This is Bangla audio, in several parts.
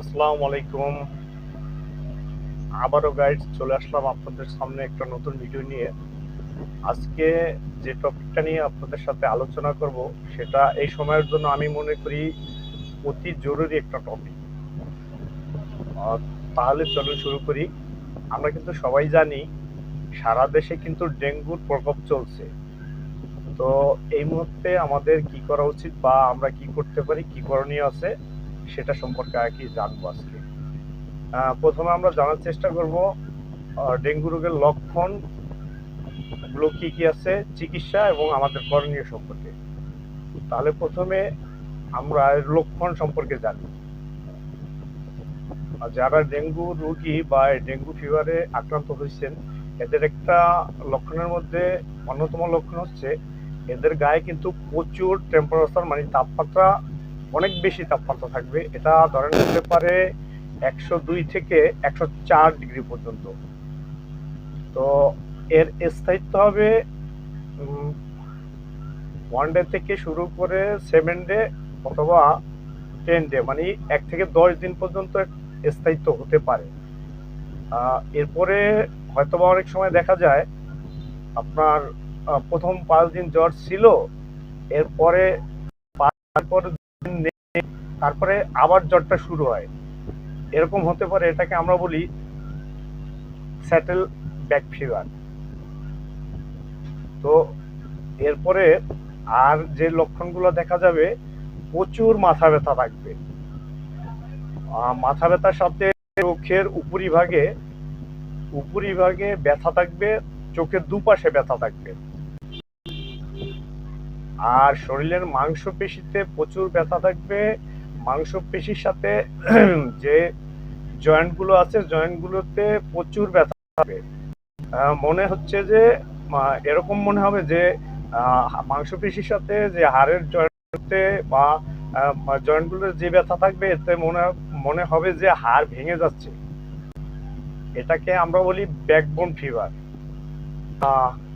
আসসালামু আলাইকুম। আবারও গাইড চলে আসলাম আপনাদের সামনে একটা নতুন ভিডিও নিয়ে। আজকে যে টপিকটা নিয়ে আপনাদের সাথে আলোচনা করব, সেটা এই সময়ের জন্য আমি মনে করি অতি জরুরি একটা টপিক তাহলে চলুন শুরু করি। আমরা কিন্তু সবাই জানি, সারা দেশে কিন্তু ডেঙ্গুর প্রকোপ চলছে। তো এই মুহূর্তে আমাদের কি করা উচিত বা আমরা কি করতে পারি, কি করণীয় আছে সেটা সম্পর্কে আর কি জানব আজকে। প্রথমে আমরা জানার চেষ্টা করব ডেঙ্গু রোগের লক্ষণগুলো কি কি আছে, চিকিৎসা এবং আমাদের করণীয় সম্পর্কে। তাহলে প্রথমে আমরা লক্ষণ সম্পর্কে জানি। যারা ডেঙ্গু রোগী বা ডেঙ্গু ফিভারে আক্রান্ত হয়েছেন, এদের একটা লক্ষণের মধ্যে অন্যতম লক্ষণ হচ্ছে, এদের গায়ে কিন্তু প্রচুর টেম্পারেচার মানে তাপমাত্রা অনেক বেশি তাপমাত্রা থাকবে। এটা ধরেন হতে পারে একশো দুই থেকে একশো চার ডিগ্রি পর্যন্ত। তো এর স্থায়িত্ব হবে ওয়ান ডে থেকে শুরু করে সেভেন ডে অথবা টেন ডে মানে এক থেকে দশ দিন পর্যন্ত স্থায়িত্ব হতে পারে। এরপরে হয়তোবা অনেক সময় দেখা যায়, আপনার প্রথম পাঁচ দিন জ্বর ছিল, এরপরে, তারপর তারপরে আবার জ্বরটা শুরু হয়। এরকম হতে পারে, এটাকে আমরা বলি স্যাটেল ব্যাক ফিভার। তো এরপরে আর যে লক্ষণগুলো দেখা যাবে, প্রচুর মাথা ব্যথা থাকবে। মাথা ব্যথার সাথে চোখের উপরিভাগে উপরিভাগে ব্যথা থাকবে, চোখের দুপাশে ব্যথা থাকবে। আর শরীরের মাংসপেশিতে প্রচুর ব্যথা থাকবে। মাংসপেশির সাথে যে জয়েন্টগুলো আছে জয়েন্ট গুলোতে প্রচুর ব্যথা থাকবে। মনে হচ্ছে যে এরকম মনে হবে যে মাংসপেশির সাথে যে হাড়ের জয়েন্টে বা জয়েন্টগুলোর যে ব্যথা থাকবে, এতে মনে মনে হবে যে হাড় ভেঙে যাচ্ছে। এটাকে আমরা বলি ব্যাকবোন ফিভার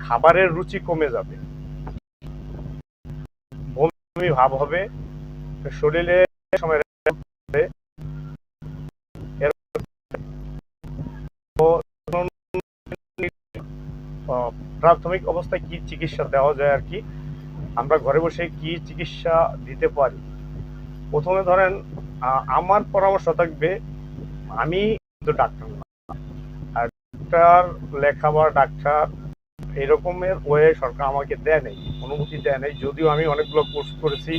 খাবারের রুচি কমে যাবে। বমি ভাব হবে। শরীরে সময় তো প্রাথমিক অবস্থায় কি চিকিৎসা দেওয়া যায় আর কি, আমরা ঘরে বসে কি চিকিৎসা দিতে পারি? প্রথমে ধরেন আমার পরামর্শ থাকবে, আমি কিন্তু ডাক্তার না। আর ডাক্তার লেখা বা ডাক্তার এরকমের ওয়ে সরকার আমাকে দেয় নেই, অনুমতি দেয় নেই। যদিও আমি অনেকগুলো কোর্স করেছি,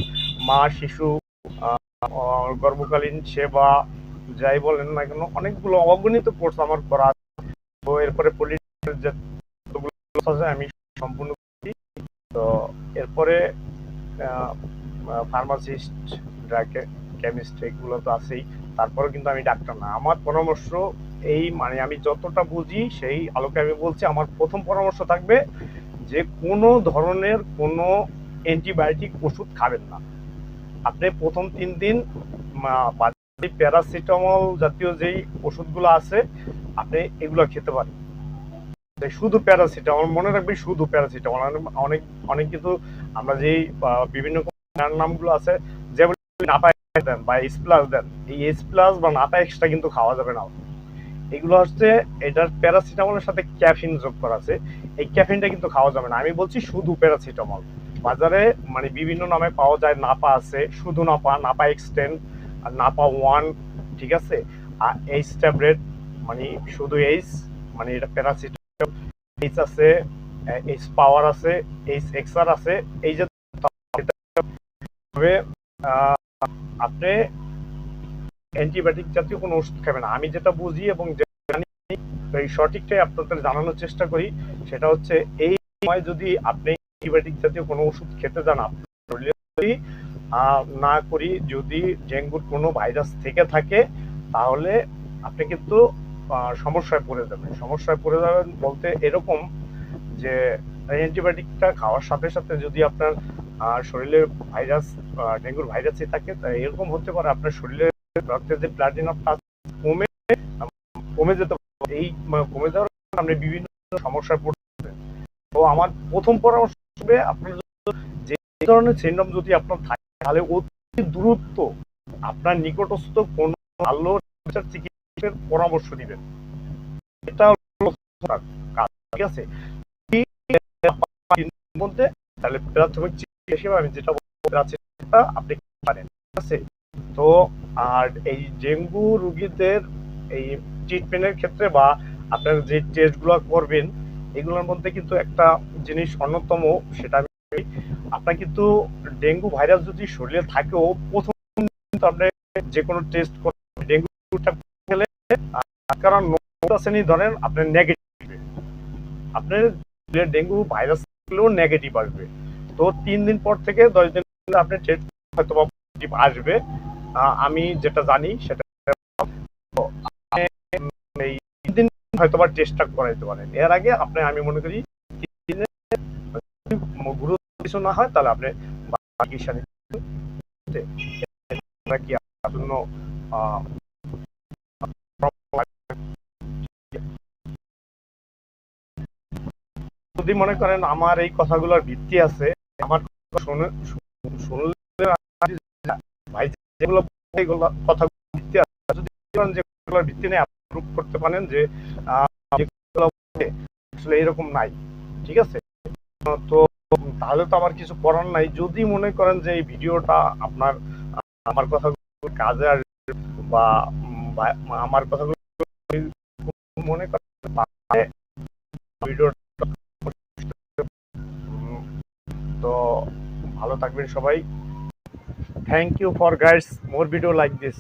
মা, শিশু গর্ভকালীন সেবা, যাই বলেন না কেন, অনেকগুলো অগণিত কোর্স আমার করা। তো এরপরে আমি সম্পূর্ণ করি তো এরপরে ফার্মাসিস্ট ড্রাগ কেমিস্ট এগুলো তো আছেই। তারপরে কিন্তু আমি ডাক্তার না। আমার পরামর্শ এই মানে আমি যতটা বুঝি, সেই আলোকে আমি বলছি, আমার প্রথম পরামর্শ থাকবে যে কোনো ধরনের কোনো অ্যান্টিবায়োটিক ওষুধ খাবেন না। আপনি প্রথম তিন দিন প্যারাসিটামল জাতীয় যেই ওষুধগুলো আছে, আপনি এগুলো খেতে পারেন। শুধু প্যারাসিটামল মনে রাখবেন শুধু প্যারাসিটামল অনেক অনেক কিন্তু আমরা যেই বিভিন্ন নামগুলো আছে, যেমন দেন বা এস প্লাস দেন, এই এস প্লাস বা নাপা এক্সট্রা কিন্তু খাওয়া যাবে না। এগুলো হচ্ছে, এটার প্যারাসিটামলের সাথে ক্যাফিন যোগ করা আছে। এই ক্যাফিনটা কিন্তু খাওয়া যাবে না। আমি বলছি শুধু প্যারাসিটামল। বাজারে মানে বিভিন্ন নামে পাওয়া যায়, নাপা আছে, শুধু নাপা নাপা এক্সটেন আর নাপা ওয়ান, ঠিক আছে? আর এইচ ট্যাবলেট মানে শুধু এইচ মানে এটা প্যারাসিটামল, এইচ আছে, এইচ পাওয়ার আছে, এইচ এক্সআর আছে, এই যে আপনি অ্যান্টিবায়োটিক জাতীয় কোনো ওষুধ খাবেন না। আমি যেটা বুঝি এবং এই সঠিকটাই আপনাদের জানানোর চেষ্টা করি। সেটা হচ্ছে এই সময় যদি আপনি অ্যান্টিবায়োটিক জাতীয় কোনো ওষুধ খেতে যান আহ, না করি যদি ডেঙ্গুর কোনো ভাইরাস থেকে থাকে তাহলে আপনি কিন্তু সমস্যায় পড়ে যাবেন। সমস্যায় পড়ে যাবেন বলতে এরকম যে অ্যান্টিবায়োটিকটা খাওয়ার সাথে সাথে যদি আপনার শরীরে ভাইরাস ডেঙ্গুর ভাইরাসই থাকে এরকম হতে পারে আপনার শরীরে রক্তের যে প্লাটিন অফ কমে কমে যেতে এই মানে কমে যাওয়ার আপনি বিভিন্ন সমস্যায় পড়তে তো আমার প্রথম পরামর্শ হবে আপনার যে ধরনের সিন্ড্রোম যদি আপনার থাকে, তাহলে অতি দূরত্ব আপনার নিকটস্থ কোনো ভালো চিকিৎসকের পরামর্শ দিবেন। এটা ঠিক আছে? মধ্যে তাহলে প্রাথমিক চিকিৎসা হিসেবে আমি যেটা প্যারাসিটা আপনি পারেন, ঠিক আছে? তো আর এই ডেঙ্গু রোগীদের এই ট্রিটমেন্টের ক্ষেত্রে বা আপনার যে টেস্টগুলো করবেন, এগুলোর মধ্যে কিন্তু একটা জিনিস অন্যতম, সেটা আপনার কিন্তু ডেঙ্গু ভাইরাস যদি শরীরে থাকেও, প্রথম কিন্তু আপনি যে কোনো টেস্ট করবেন ডেঙ্গুটা গেলে কারণ শ্রেণি ধরেন, আপনার নেগেটিভ আপনার ডেঙ্গু ভাইরাস থাকলেও নেগেটিভ আসবে। তো তিন দিন পর থেকে দশ দিন পরে আপনার টেস্ট হয়তো আসবে। আমি যেটা জানি, সেটা হয়তো বা টেস্টটা করাইতে পারেন। এর আগে আপনি, আমি মনে করি, গুরুত্ব কিছু না হয়, তাহলে আপনি নিতে এটা কি জন্য যদি মনে করেন আমার এই কথাগুলোর ভিত্তি আছে, আমার শুনে, শুনলে ভাই, যেগুলো কথাগুলো ভিত্তি আছে, যদি ভিত্তি নেই প্রুভ করতে পারেন যে আসলে এরকম নাই, ঠিক আছে? তো তাহলে তো আমার কিছু করার নাই। যদি মনে করেন যে এই ভিডিওটা আপনার, আমার কথাগুলো কাজে আসবে বা আমার কথাগুলো মনে করেন তো ভালো থাকবেন সবাই। Thank you for guides more video like this